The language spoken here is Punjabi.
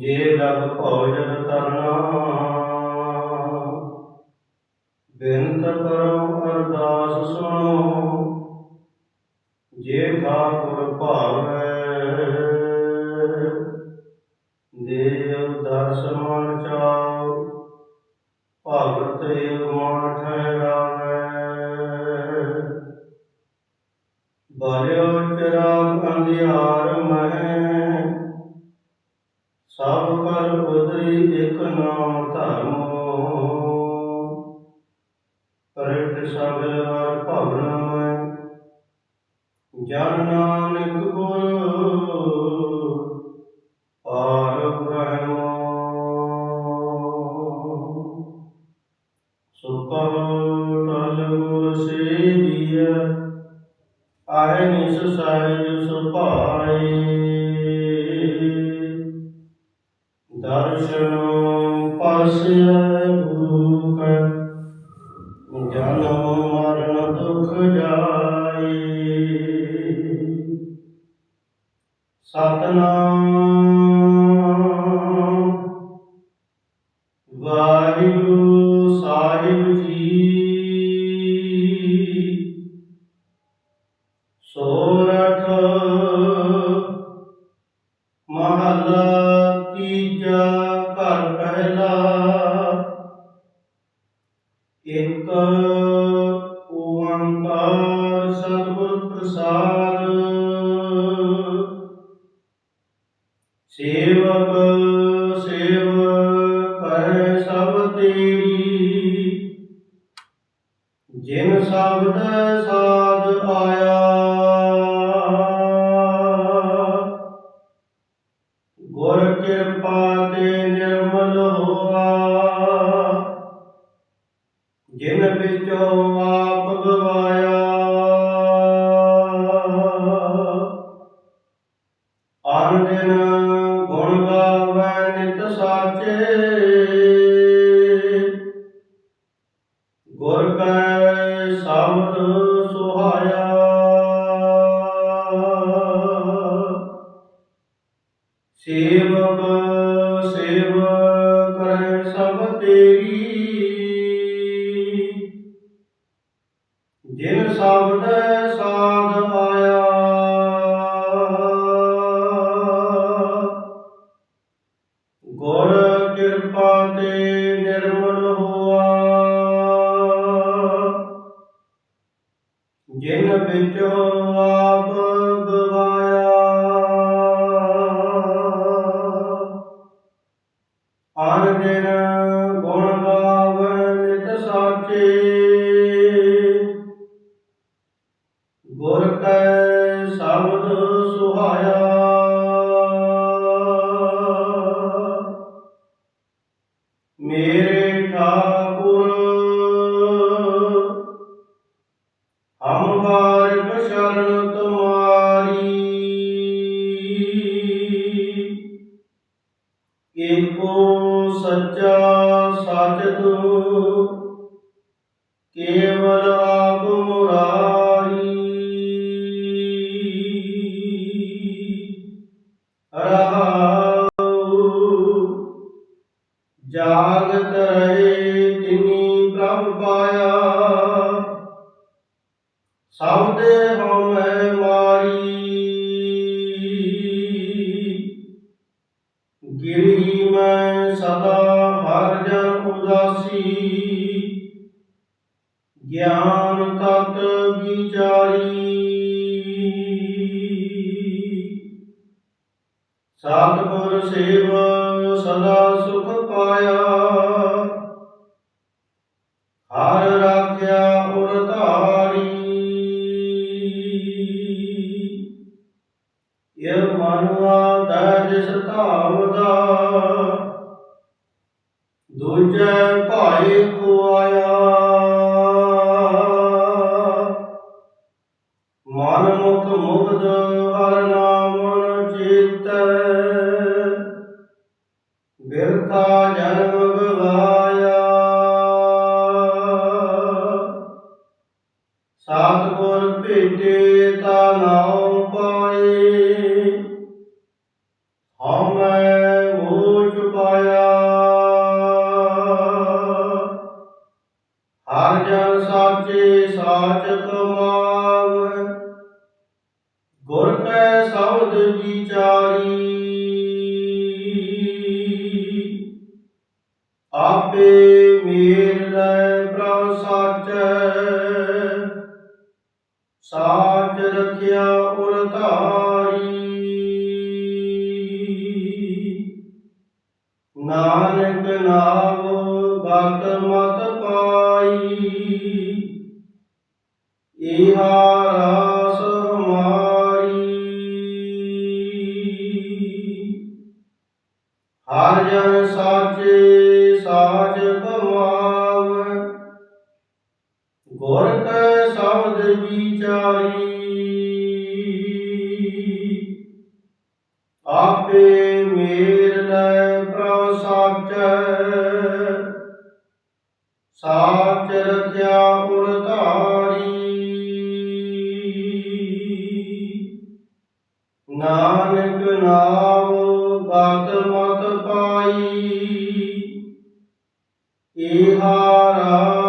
ਜੇ ਲਗ ਭੋਜਨ ਤਰਨਾ ਬੇਨਤ ਕਰੋ ਅਰਦਾਸ ਸੁਣੋ, ਜੇ ਠਾਕੁਰ ਭਾਵੈ, ਦੇਵ ਦਰਸ ਮਨ ਚਾਉ, ਭਗਤ ਮਨ ਠਹਿਰਾਵੈ। ਬਲਿਓ ਚਰਾਗ ਅੰਧਿਆਰ ਜਨ ਨਾਨਕ ਗੁਰ ਪਾਰ ਬ੍ਰਹਮੋ। ਸੁਪਰ ਤਲ ਗੁਰ ਸੇਵੀਐ ਆਏ ਨਿਸ ਸਹਿਜ ਸੁਭਾਈ ਦਰਸ਼ਨ ਪਾਸਿਐ ਗੁਰੂ ਕੈ, ਜਨਮ ਮਰਨ ਦੁਖ ਜਾਈ ਸਤਨਾਮ। ਵਾਹਿਗੁਰੂ ਸਾਹਿਬ ਜੀ। ਸੋਰਠ ਮਹਲਾ ਤੀਜਾ ਘਰ ਪਹਿਲਾ। ਇਕ ਓੰਕਾਰ ਸਤਿਗੁਰ ਪ੍ਰਸਾਦ। ਸੇਵਕ ਸੇਵ ਕਰੇ ਸਭ ਤੇਰੀ। ਜਿਨ ਸ਼ਬਦ ਸਾਧ ਆਇਆ, ਗੁਰ ਕਿਰਪਾ ਤੇ ਨਿਰਮਲ ਹੋਆ। ਜਿਨ ਵਿੱਚੋਂ ਸੇਵਕ ਸੇਵ ਕਰੈ ਸਭ ਤੇਰੀ। ਜਿਨ ਸ਼ਬਦ ਸਾਧ ਗੁਰ ਕੈ ਸ਼ਬਦ ਸੁਹਾਇਆ। ਮੇਰੇ ਠਾਕੁਰ, ਹਮ ਵਾਰਿਕ ਸ਼ਰਨ ਤੁਮਾਰੀ ਏਕੋ ਸੱਚਾ ਸਚ ਤੂੰ, ਕੇਵਲ ਆਪ ਮੁਰਾਰੀ। ਸਭ ਦੇ ਹਉਮੈ ਮਾਰੀ। ਗਿਰੀ ਮੈਂ ਸਦਾ ਹਰ ਜਨ ਉਦਾਸੀ। ਗਿਆਨ ਤਤ ਵਿਚਾਰੀ। ਸਤਿਗੁਰ ਸੇਵ ਸਦਾ ਸੁਖ ਦੂਜੇ ਭਾਈ ਕੋ ਆਇਆ ਮਨ ਮੁਖ ਮੁਗਧ ਹਰ ਨਾਮ ਚੇਤੈ। ਬਿਰਥਾ ਜਨਮ ਗਵਾ ਕੈ ਵਿਚਾਰੀ। ਆਪੇ ਮੇਰ ਲੈ ਪ੍ਰਭ ਸਾਚੈ। ਸਾਚ ਰਖਿਆ ਉਰ ਧਾਰੀ। ਨਾਨਕ ਨਾਮ ਬਤ ਮਤ ਪਾਈ। ਇਹਾ ਹਰ ਸਾਚੇ ਸਾਚ ਕਮਾਵੈ ਗੁਰ ਕੈ ਸ਼ਬਦ ਵਿਚਾਰੀ। ਆਪੇ ਮੇਰ ਲੈ ਪ੍ਰਭ ਸਾਚੈ। ਸਾਚ ਰਖਿਆ ਉਰ ਧਾਰੀ ਨਾਨਕ ਨਾਮ ਗਤ ਮਤ ਇਹਾ